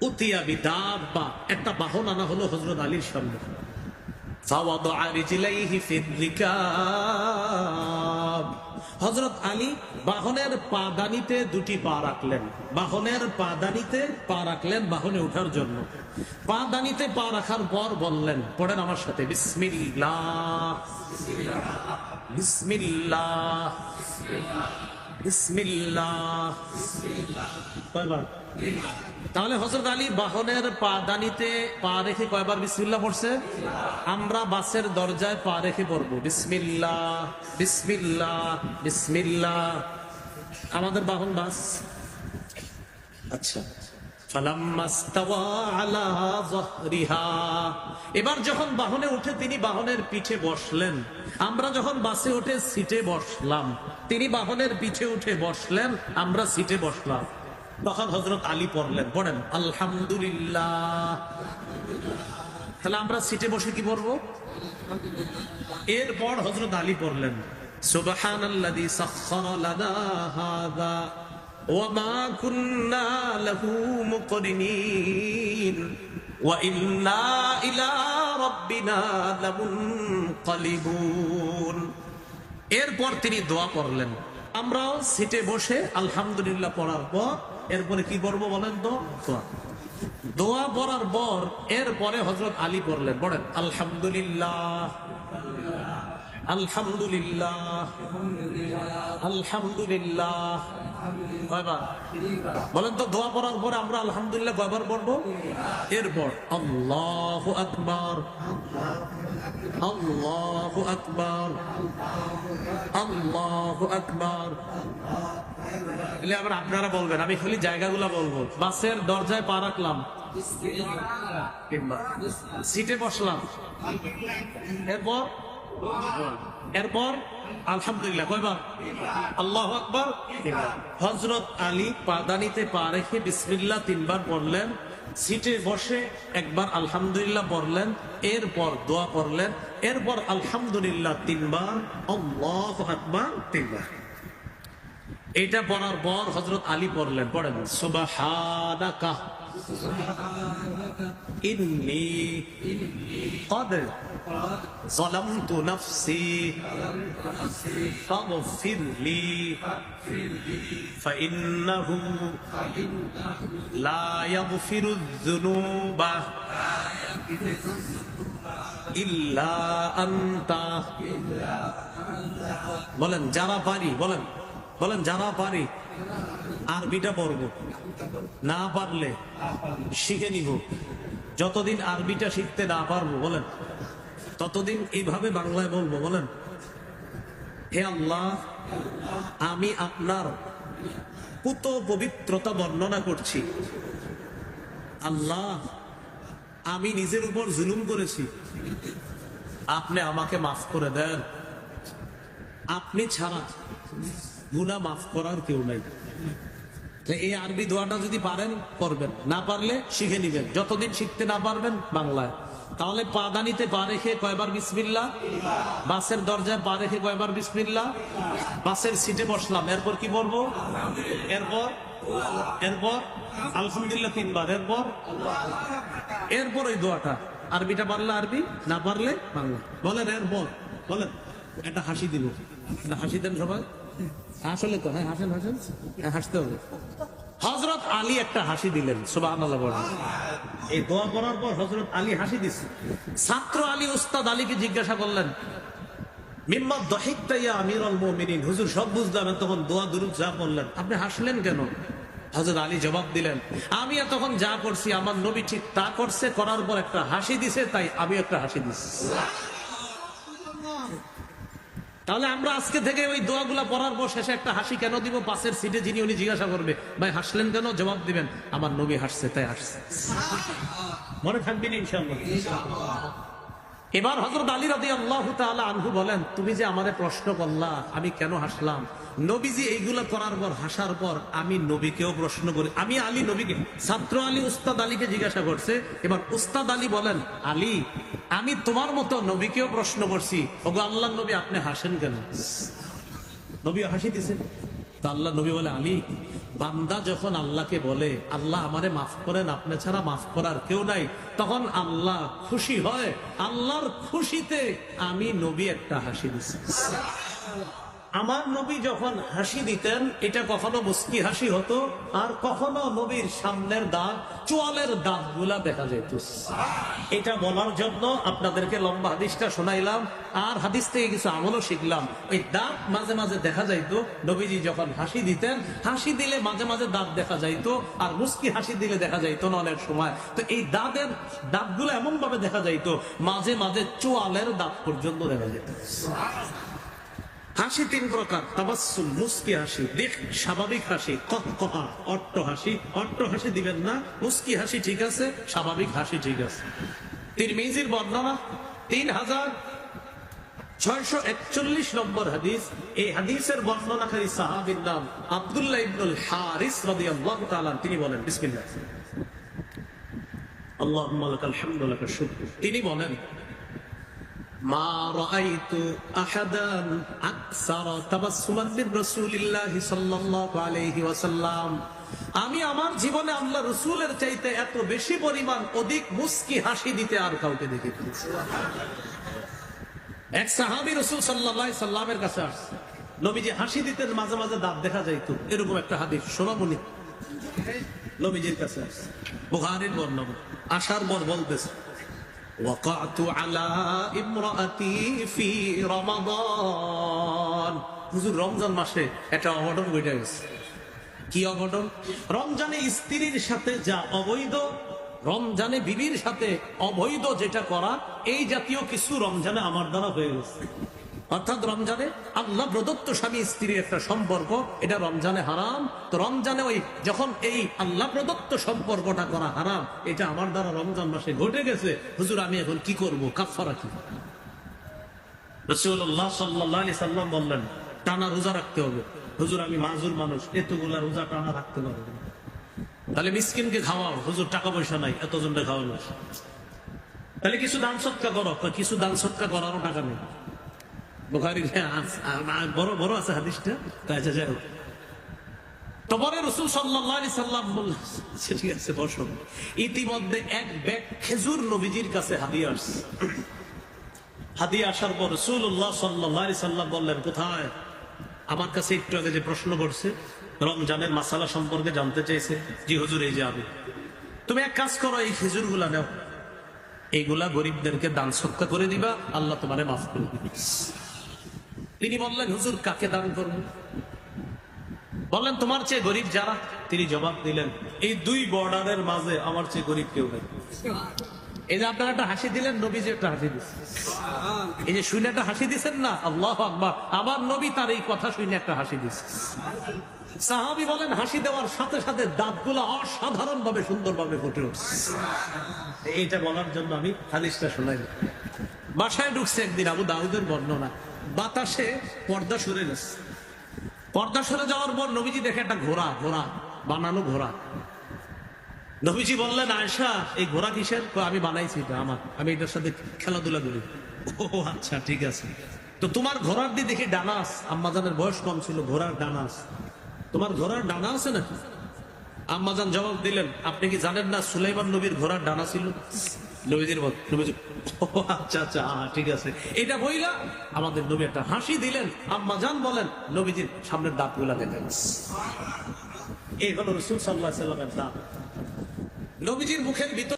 উতিয়া বিদাব একটা বাহন আনা হলো হজরত আলীর সামনে। হজরত আলী বাহনের পাদানিতে দুটি পা রাখলেন। বাহনের পাদানিতে পা রাখলেন বাহনে উঠার জন্য। পাদানিতে পা রাখার পর বললেন, পড়েন আমার সাথে, বিসমিল্লাহ। বিসমিল্লাহ। বিসমিল্লাহ। কয়বার? তাহলে হজরত আলী বাহনের পা দানিতে পা রেখে কয়বার বিসমিল্লাহ পড়ছে? আমরা বাসের দরজায় পা রেখে পড়ব। বিসমিল্লা বিসমিল্লা বিসমিল্লা আমাদের বাহন বাস। আচ্ছা। এবার যখন বাহনে উঠে তিনি বাহনের পিঠে বসলেন আমরা যখন বাসে উঠে সিটে বসলাম, তিনি বাহনের পিঠে উঠে বসলেন, আমরা সিটে বসলাম। তখন হজরত আলী পড়লেন, পড়েন, আলহামদুলিল্লাহ। তাহলে আমরা সিটে বসে কি পড়ব? এরপর হজরত আলী পড়লেন লাহু এরপর তিনি দোয়া করলেন। আমরাও সিটে বসে আলহামদুলিল্লাহ পড়ার পর এরপরে কি করব বলেন তো? দোয়া। দোয়া পড়ার পর এরপরে হজরত আলী পড়লেন। বলেন আলহামদুলিল্লাহ। আলহামদুলিল্লাহ। আলহামদুলিল্লাহ। কয়বার? বলেন তো, দোয়া পড়ার পরে আমরা আলহামদুলিল্লাহ কয়বার পড়ব? এরপর, আল্লাহ আকবার। আল্লাহ আকবার। আল্লাহ আকবার। এলে আবার আপনারা বলবেন, আমি খালি জায়গাগুলো বলব। বাসের দরজায় পা রাখলাম। সিটে বসলাম। এরপর? এরপর আলহামদুলিল্লাহ কয়বার? আল্লাহ আকবর। হজরত আলী পাদানিতে পা রেখে বিসমিল্লাহ তিনবার পড়লেন সিটে বসে একবার আলহামদুলিল্লাহ পড়লেন এরপর দোয়া পড়লেন এরপর আলহামদুলিল্লাহ তিনবার আল্লাহ আকবার তিনবার। এটা পড়ার পর হজরত আলী পড়লেন পড়েন قد ظلمت نفسي فاغفر لي فإنه لا يغفر الذنوب إلا أنت বলেন যারা পারি বলেন বলেন যারা পারি আরবিটা পড়ব না পারলে শিখে নিব যতদিন আরবিটা শিখতে না পারবো বলেন ততদিন এইভাবে বাংলায় বলব, বলেন। হে আল্লাহ, আমি আপনার পুত পবিত্রতা বর্ণনা করছি। আল্লাহ, আমি নিজের উপর জুলুম করেছি। আপনি আমাকে মাফ করে দেন। আপনি ছাড়া গুনা মাফ করার কেউ নাই। এই আরবি দোয়াটা যদি পারেন করবেন না পারলে শিখে নিবেন। যতদিন শিখতে না পারবেন, বাংলায়। তাহলে পাদানিতে পা রেখে কয়বার বিসমিল্লা? বাসের দরজায় পা রেখে কয়বার বিসমিল্লা? বাসের সিটে বসলাম। এরপর কি বলব? এরপর? এরপর? আলহামদুলিল্লাহ তিনবার। এরপর? এরপর ওই দোয়াটা। আরবিটা পারলে আরবি, না পারলে বাংলা। বলেন, এরপর। বলেন, একটা হাসি একটা হাসি দেন সবাই। আসলে তো হ্যাঁ হাসেন হাসেন। হ্যাঁ হাসতে হবে। হজরত আলী একটা হাসি দিলেন সুবাহ এই দোয়া করার পর হজরত আলী হাসি দিচ্ছে ছাত্র আলী উস্তাদ আলীকে জিজ্ঞাসা করলেন মিম্মা দহিকটাইয়া আমির আল মোমিনিন? হুজুর সব বুঝলাম তখন দোয়া দুরুদ যা করলেন আপনি হাসলেন কেন? হজরত আলী জবাব দিলেন আমি তখন যা করছি আমার নবী ঠিক তা করছে করার পর একটা হাসি দিছে তাই আমি একটা হাসি দিছি। তাহলে আমরা আজকে থেকে ওই দোয়াগুলা পড়ার পর শেষে একটা হাসি কেন দিব? পাশের সিটে যিনি উনি জিজ্ঞাসা করবে ভাই হাসলেন কেন? জবাব দিবেন আমার নবী হাসছে তাই হাসছে। মনে থাকবেন ইনশাল্লাহ এবার হজরত আলী রাদি আল্লাহ আনহু বলেন, তুমি যে আমারে প্রশ্ন করলা, আমি কেন হাসলাম? নবীজি এইগুলো করার পর, হাসার পর আমি নবীকেও প্রশ্ন করি। আমি আলী নবীকে, ছাত্র আলী উস্তাদ আলীকে জিজ্ঞাসা করছে। এবার উস্তাদ আলী বলেন, আলী, আমি তোমার মতো নবীকেও প্রশ্ন করছি। ওগো আল্লাহ নবী, আপনি হাসেন কেন? নবী হাসি দিছে তা আল্লাহ নবী বলে, আলী বান্দা যখন আল্লাহকে বলে, আল্লাহ আমারে মাফ করেন, আপনি ছাড়া মাফ করার কেউ নাই, তখন আল্লাহ খুশি হয়। আল্লাহর খুশিতে আমি নবী একটা হাসি দিচ্ছি আমার নবী যখন হাসি দিতেন, এটা কখনো মুস্কি হাসি হতো, আর কখনো নবীর সামনের দাঁত চোয়ালের দাঁতগুলা দেখা যেত। এটা বলার জন্য আপনাদেরকে লম্বা হাদিসটা শোনাইলাম, আর হাদিস থেকে কিছু আমলও শিখলাম। ওই দাঁত মাঝে মাঝে দেখা যাইত, নবীজি যখন হাসি দিতেন, হাসি দিলে মাঝে মাঝে দাঁত দেখা যাইতো, আর মুস্কি হাসি দিলে দেখা যাইতো না অনেক সময়। তো এই দাঁতের দাঁতগুলো এমন ভাবে দেখা যাইতো, মাঝে মাঝে চোয়ালের দাঁত পর্যন্ত দেখা যেত। হাসি তিন প্রকার। তাবাসুম মুস্কি হাসি দেখ স্বাভাবিক হাসি কহা অট্ট হাসি। অট্ট হাসি দিবেন না মুস্কি হাসি ঠিক আছে স্বাভাবিক হাসি ঠিক আছে। তিরমিজির বর্ণনা তিন হাজার ছয়শো একচল্লিশ নম্বর হাদিস। এই হাদিসের বর্ণনাকারী সাহাবির নাম আব্দুল্লাহ ইবনুল হারিস রাদিয়াল্লাহু তাআলা তিনি বলেন বিসমিল্লাহ। আল্লাহুম্মা লাকাল হামদু ওয়া শুকর। তিনি বলেন মা আমি আমার জীবনে আল্লাহ রসুলের চাইতে এত বেশি পরিমাণ অধিক মুস্কি হাসি দিতে আর কাউকে দেখেছি এক সাহাবি রসুল সাল্লাহ সাল্লামের কাছে আসছে। নবীজি হাসি দিতেন মাঝে মাঝে দাঁত দেখা যাইতো। এরকম একটা হাদিস শোনাবনি। নবীজির কাছে আসছে। বুহারির বর্ণনা। আসার পর বলতেছে। وقعت على امرأتي في رمضان হুজুর রমজান মাসে একটা অঘটন ঘটে গেছে কি অঘটন রমজানে স্ত্রীর সাথে যা অবৈধ রমজানে বিবির সাথে অবৈধ যেটা করা এই জাতীয় কিছু রমজানে আমার দ্বারা হয়ে গেছে অর্থাৎ রমজানে আল্লাহ প্রদত্ত স্বামী স্ত্রীর একটা সম্পর্ক, এটা রমজানে হারাম। তো রমজানে ওই যখন এই আল্লাহ প্রদত্ত সম্পর্কটা করা হারাম, এটা আমার দ্বারা রমজান মাসে ঘটে গেছে। হুজুর, আমি এখন কি করব? কাফারা কি? সাল্লাম বললেন, টানা রোজা রাখতে হবে। হুজুর, আমি মাজুর মানুষ, এতগুলা রোজা টানা রাখতে পারব তাহলে মিসকিনকে খাওয়াও। হুজুর, টাকা পয়সা নাই এতজনকে খাওয়ানো তাহলে কিছু দান সৎকা করো। কিছু দান সৎকা করারও টাকা নেই। আচ্ছা ইতিমধ্যে এক খেজুর নবীজির কাছে আসছে। আসার পর বললেন, কোথায়? আমার কাছে একটু আগে যে প্রশ্ন করছে, রমজানের মাসালা সম্পর্কে জানতে চাইছে, জি হুজুর, এই যে আমি। তুমি এক কাজ করো, এই খেজুরগুলা নেও। এইগুলা গরিবদেরকে দান সৎকা করে দিবা, আল্লাহ তোমারে মাফ করে দিবে। তিনি বললেন, হুজুর, কাকে দান করব? বললেন, তোমার চেয়ে গরিব যারা? তিনি জবাব দিলেন, এই দুই বর্ডারের মাঝে আমার চেয়ে গরিব কেউ নেই। এই যে আপনারা একটা হাসি দিলেন নবী যে একটা হাসি দিচ্ছে এই যে শুনে একটা হাসি দিচ্ছেন না, আল্লাহ আকবার। আমার নবী তার এই কথা শুনে একটা হাসি দিচ্ছে সাহাবি বলেন, হাসি দেওয়ার সাথে সাথে দাঁতগুলো অসাধারণ ভাবে সুন্দর ভাবে ফুটে উঠছে। এইটা বলার জন্য আমি হাদিসটা শোনাই বাসায় ঢুকছে একদিন আবু দাউদের বর্ণনা। বাতাসে পর্দা সরে গেছে। পর্দা সরে যাওয়ার পর নবীজি দেখে একটা ঘোড়া ঘোড়া, বানানো ঘোড়া। নবীজি বললেন আয়সা এই ঘোড়া কিসের? আমি বানাইছি এটা আমার, আমি এটার সাথে খেলাধুলা করি। ও আচ্ছা ঠিক আছে। তো তোমার ঘোড়ার দিয়ে দেখি ডানাস আম্মাজানের বয়স কম ছিল, ঘোড়ার ডানাস তোমার ঘোড়ার ডানা আছে নাকি? আম্মাজান জবাব দিলেন, আপনি কি জানেন না সুলাইমান নবীর ঘোড়ার ডানা ছিল? নবীজির বল নবীজি আচ্ছা আচ্ছা ঠিক আছে। এটা বইলা আমাদের নবী একটা হাসি দিলেন আম্মাজান বলেন, নবীজির সামনের দাঁতগুলা দেখেন। এই হলো রসুল সাল্লাহ সাল্লামের দাঁত। নবীজির মুখের ভিতর